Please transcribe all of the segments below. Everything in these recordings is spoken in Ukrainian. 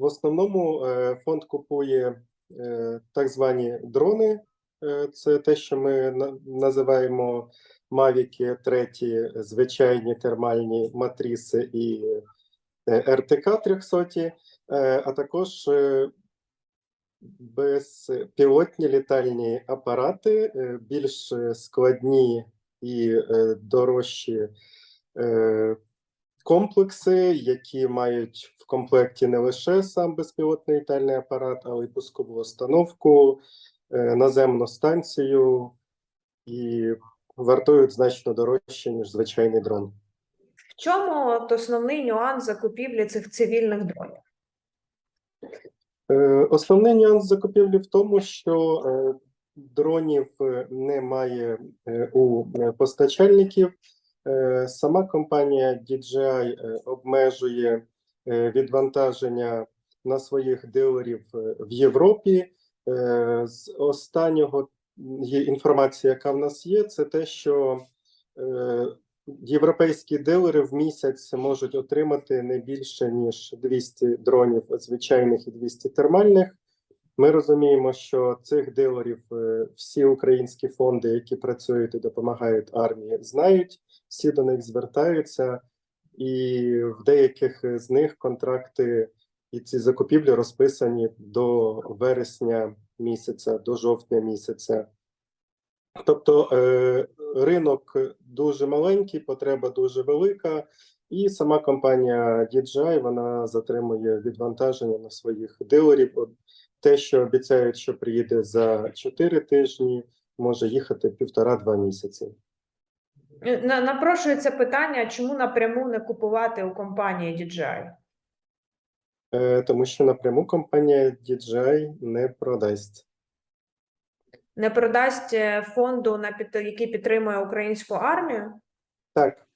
В основному е, фонд купує е, так звані дрони. Е, Це те, що ми називаємо Мавіки, треті, звичайні термальні матріси і РТК 300, е, а також безпілотні літальні апарати, більш складні і дорожчі комплекси, які мають в комплекті не лише сам безпілотний літальний апарат, але й пускову установку, е, наземну станцію і вартують значно дорожче, ніж звичайний дрон. В чому от основний нюанс закупівлі цих цивільних дронів? Е, Основний нюанс закупівлі в тому, що е, дронів немає у постачальників. Е, Сама компанія DJI е, обмежує е, відвантаження на своїх дилерів в Європі. З останнього інформація, яка в нас є, це те, що європейські дилери в місяць можуть отримати не більше ніж 200 дронів звичайних і 200 термальних. Ми розуміємо, що цих дилерів всі українські фонди, які працюють і допомагають армії, знають, всі до них звертаються, і в деяких з них контракти і ці закупівлі розписані до вересня місяця, до жовтня місяця. Тобто е, ринок дуже маленький, потреба дуже велика, і сама компанія DJI вона затримує відвантаження на своїх дилерів. Те, що обіцяють, що приїде за 4 тижні, може їхати півтора-два місяці. Е, На- Напрошується питання, чому напряму не купувати у компанії DJI? Е, тому що напряму компанія DJI не продасть. Не продасть е, фонду, на який підтримує українську армію? Так.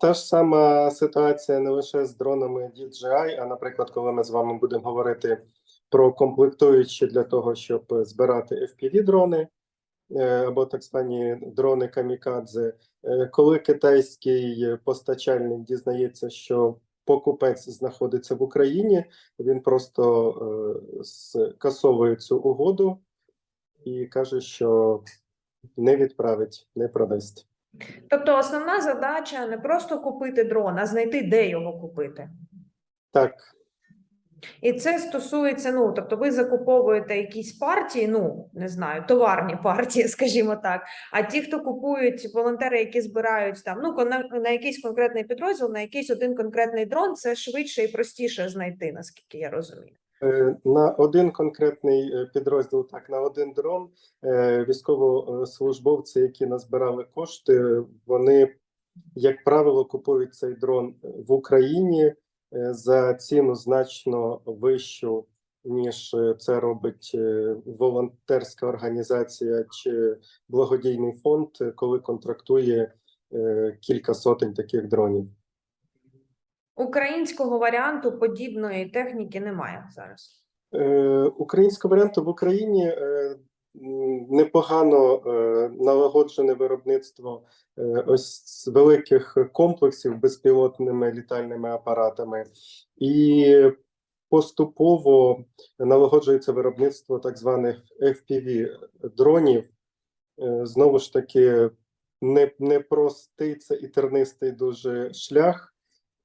Та ж сама ситуація не лише з дронами DJI, а наприклад, коли ми з вами будемо говорити про комплектуючі для того, щоб збирати FPV-дрони або так звані дрони камікадзе. Е, Коли китайський постачальник дізнається, що покупець знаходиться в Україні, він просто е, скасовує цю угоду і каже, що не відправить, не продасть. Тобто основна задача не просто купити дрон, а знайти, де його купити. Так, І це стосується, ну тобто, ви закуповуєте якісь партії, ну не знаю, товарні партії, скажімо так. А ті, хто купують волонтери, які збирають там, ну на, на якийсь конкретний підрозділ, на якийсь один конкретний дрон, це швидше і простіше знайти, наскільки я розумію. Е, На один конкретний е, підрозділ, так на один дрон, е, військовослужбовці, які назбирали кошти, вони, як правило, купують цей дрон в Україні за ціну значно вищу, ніж е, це робить е, волонтерська організація чи благодійний фонд, е, коли контрактує е, кілька сотень таких дронів. Українського варіанту подібної техніки немає зараз. Е, Українського варіанту в Україні е, непогано е, налагоджене виробництво е, ось великих комплексів безпілотними літальними апаратами, і поступово налагоджується виробництво так званих FPV дронів. Е, Знову ж таки, не, непростий це і тернистий дуже шлях.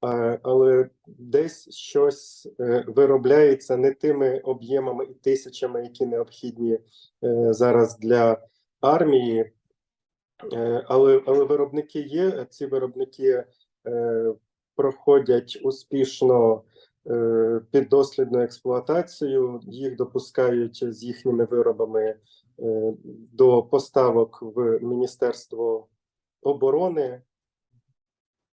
Але десь щось е, виробляється не тими об'ємами і тисячами, які необхідні е, зараз для армії. Е, Але, але виробники є. Ці виробники проходять успішно піддослідну експлуатацію. Їх допускають з їхніми виробами до поставок в Міністерство оборони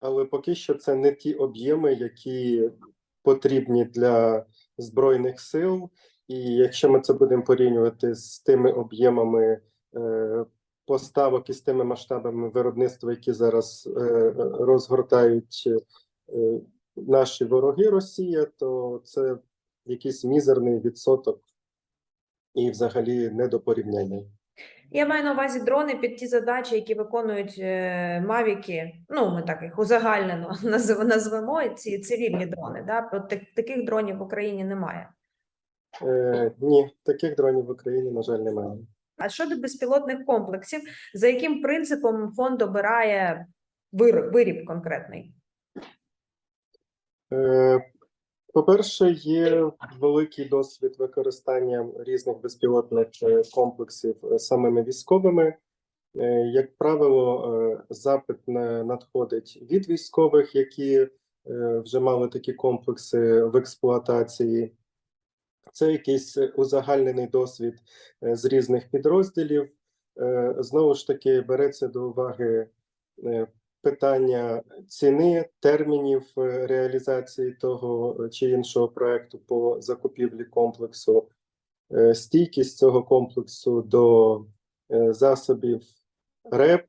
але поки що це не ті об'єми, які потрібні для збройних сил. І якщо ми це будемо порівнювати з тими об'ємами е, поставок і з тими масштабами виробництва, які зараз е, розгортають е, наші вороги Росія, то це якийсь мізерний відсоток і взагалі не до порівняння. Я маю на увазі дрони під ті задачі, які виконують е, мавіки. Ну, ми так їх узагальнено назвемо ці цивільні дрони. Да? Таких дронів в Україні немає. Е, ні, таких дронів в Україні, на жаль, немає. А щодо безпілотних комплексів, за яким принципом фонд обирає вир- виріб конкретний? Е, По-перше, є великий досвід використання різних безпілотних е, комплексів е, самими військовими. Е, Як правило, запит надходить від військових, які вже мали такі комплекси в експлуатації. Це якийсь узагальнений досвід з різних підрозділів. Знову ж таки, береться до уваги питання ціни, термінів е, реалізації того е, чи іншого проекту по закупівлі комплексу, е, стійкість цього комплексу до засобів РЕП,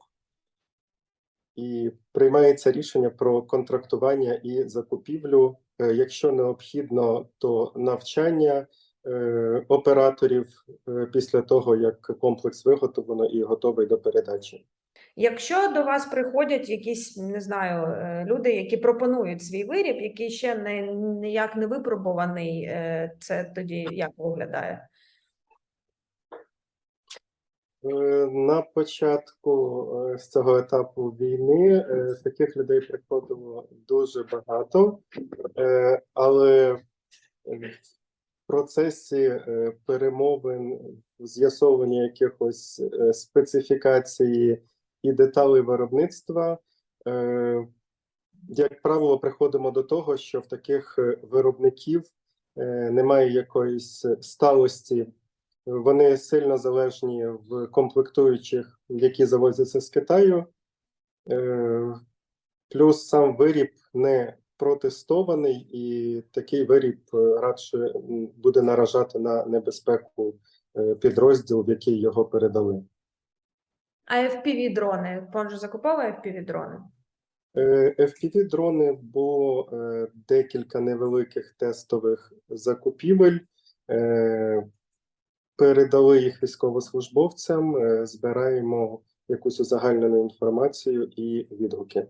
і приймається рішення про контрактування і закупівлю. Якщо необхідно, то навчання операторів після того, як комплекс виготовлено і готовий до передачі. Якщо до вас приходять якісь, не знаю, е, люди, які пропонують свій виріб, який ще не ніяк не випробуваний, е, це тоді як виглядає? Е, На початку з цього етапу війни таких людей приходило дуже багато, але в процесі перемовин, з'ясовування якихось специфікації і деталей виробництва, е, як правило, приходимо до того, що в таких е, виробників е, немає якоїсь сталості вони сильно залежні в комплектуючих, які завозяться з Китаю. Плюс сам виріб не протестований, і такий виріб радше буде наражати на небезпеку підрозділ, в який його передали. А FPV-дрони? Фонд же закуповує FPV-дрони? Е, FPV-дрони було е, декілька невеликих тестових закупівель. Е, Передали їх військовослужбовцям, збираємо якусь узагальнену інформацію і відгуки.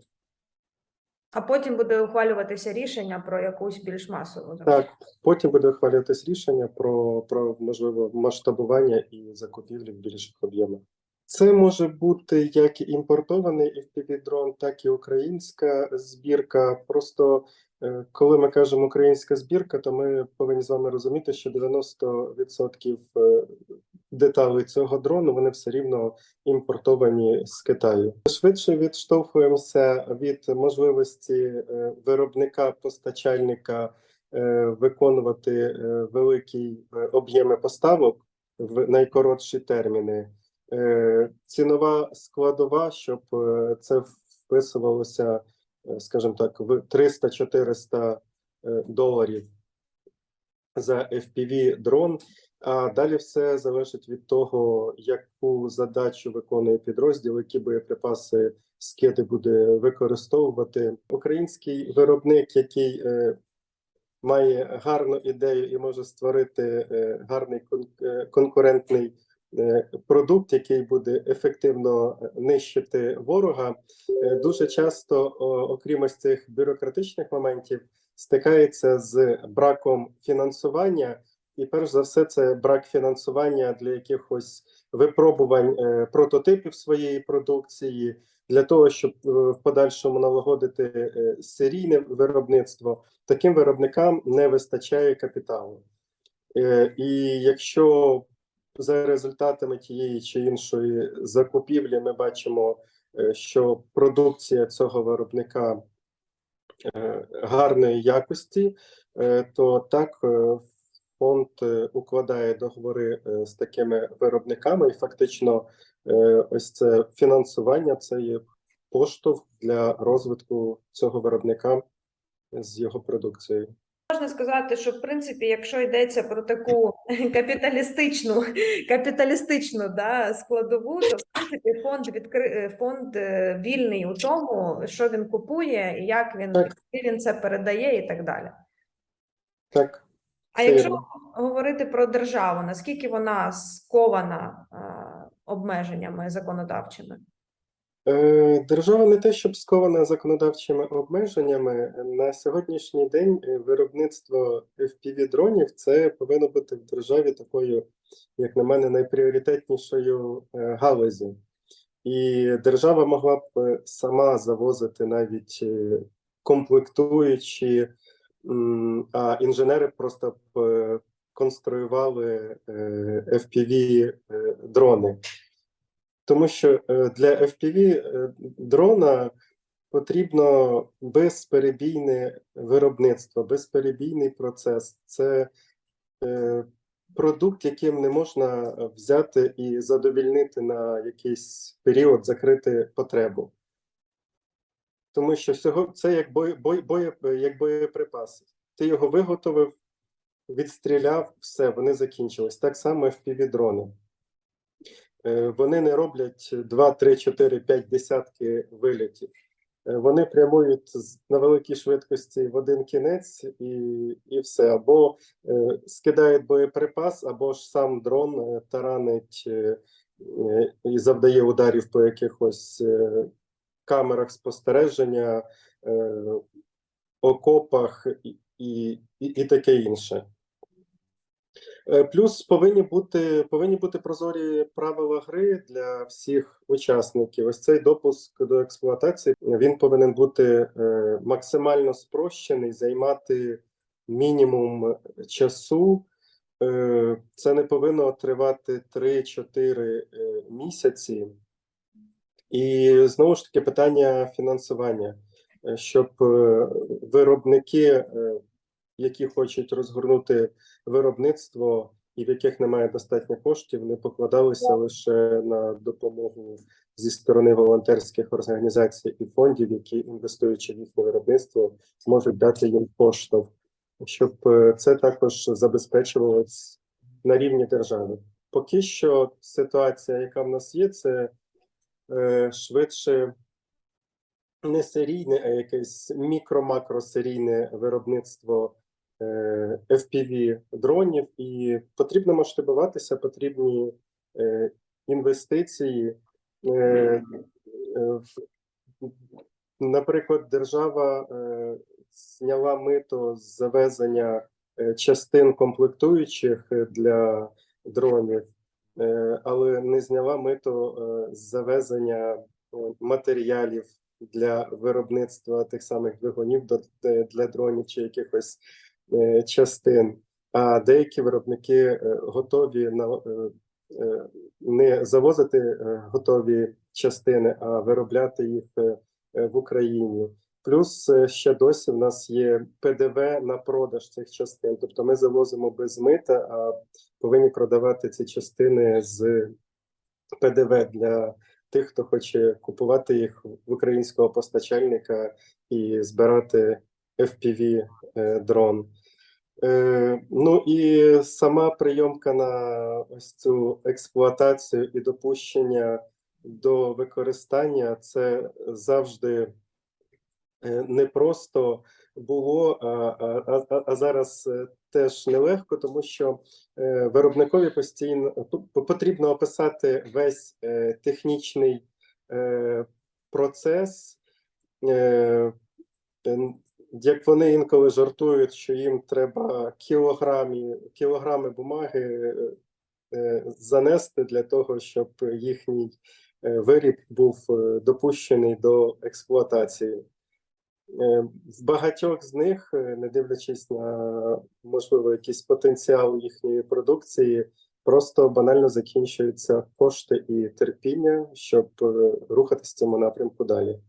А потім буде ухвалюватися рішення про якусь більш масову Так, потім буде ухвалюватись рішення про, про можливо масштабування і закупівлі в більших об'ємах. Це може бути як імпортований FPV-дрон, так і українська збірка. Просто е, коли ми кажемо українська збірка, то ми повинні з вами розуміти, що 90% е, деталей цього дрону вони все рівно імпортовані з Китаю. Швидше відштовхуємося від можливості е, виробника постачальника виконувати великі об'єми поставок в найкоротші терміни. Е, Цінова складова, щоб е, це вписувалося, е, скажімо так, в 300-400 е, доларів за FPV дрон. А далі все залежить від того, яку задачу виконує підрозділ, які боєприпаси скиди буде використовувати. Український виробник, який е, має гарну ідею і може створити е, гарний кон- конкурентний продукт, який буде ефективно е, нищити ворога, е, дуже часто, окрім ось цих бюрократичних моментів, стикається з браком фінансування. І перш за все, це брак фінансування для якихось випробувань е, прототипів своєї продукції, для того, щоб е, в подальшому налагодити е, серійне виробництво. Таким виробникам не вистачає капіталу. Е, І якщо за результатами тієї чи іншої закупівлі ми бачимо, е, що продукція цього виробника е, гарної якості, е, то так фонд укладає договори з такими виробниками, і фактично, ось це фінансування це є поштовх для розвитку цього виробника з його продукцією. Можна сказати, що в принципі, якщо йдеться про таку капіталістичну, капіталістичну да, складову, то в принципі фонд відкри... фонд е, вільний у тому, що він купує, як він, Так. він це передає, і так далі. Так, А Це якщо вірно. говорити про державу, наскільки вона скована обмеженнями законодавчими? Е, Держава не те, щоб скована законодавчими обмеженнями. На сьогоднішній день е, виробництво FPV-дронів це повинно бути в державі такою, як на мене, найпріоритетнішою е, галузі. І держава могла б сама завозити навіть комплектуючі, а інженери просто б конструювали FPV-дрони. Тому що е, для FPV е, дрона потрібно безперебійне виробництво, безперебійний процес. Це е, продукт, яким не можна взяти і задовільнити на якийсь період, закрити потребу. Тому що всього це як бой, бой, бой, як боєприпас. Ти його виготовив, відстріляв, все, вони закінчились. Так само FPV-дрони. Е, Вони не роблять 2, 3, 4, 5 десятки вилітів. Е, Вони прямують на великій швидкості в один кінець і, і все. Або е, скидають боєприпас, або ж сам дрон е, таранить е, і завдає ударів по якихось е, камерах спостереження, е, окопах і, і, і таке інше. Е, Плюс повинні бути повинні бути прозорі правила гри для всіх учасників. Ось цей допуск до експлуатації він повинен бути е, максимально спрощений, займати мінімум часу. Е, Це не повинно тривати 3-4 е, місяці. І знову ж таки питання фінансування, щоб виробники, які хочуть розгорнути виробництво і в яких немає достатньо коштів, не покладалися лише на допомогу зі сторони волонтерських організацій і фондів, які інвестуючи в їхнє виробництво, можуть дати їм поштовх, щоб е, це також забезпечувалось на рівні держави. Поки що ситуація, яка в нас є, це е, швидше не серійне, а якесь мікро-макросерійне виробництво FPV дронів, і потрібно масштабуватися, потрібні е, інвестиції. Е, е, наприклад, держава е, зняла мито з завезення е, частин комплектуючих е, для дронів, е, але не зняла мито е, з завезення матеріалів для виробництва тих самих двигунів для дронів чи якихось е, частин. А деякі виробники е, готові на е, е, не завозити е, готові частини, а виробляти їх е, е, в Україні. Плюс е, ще досі в нас є ПДВ на продаж цих частин. Тобто ми завозимо без мита, а повинні продавати ці частини з ПДВ для тих, хто хоче купувати їх в українського постачальника і збирати FPV е, дрон. Е, ну і сама прийомка на ось цю експлуатацію і допущення до використання це завжди е, не просто було, а, а, а, зараз теж нелегко, тому що виробникові постійно потрібно описати весь технічний процес. Як вони інколи жартують, що їм треба кілограмі, кілограми бумаги е, занести для того, щоб їхній е, виріб був е, допущений до експлуатації. В багатьох з них, не дивлячись на можливо якийсь потенціал їхньої продукції, просто банально закінчуються кошти і терпіння, щоб рухатись в цьому напрямку далі.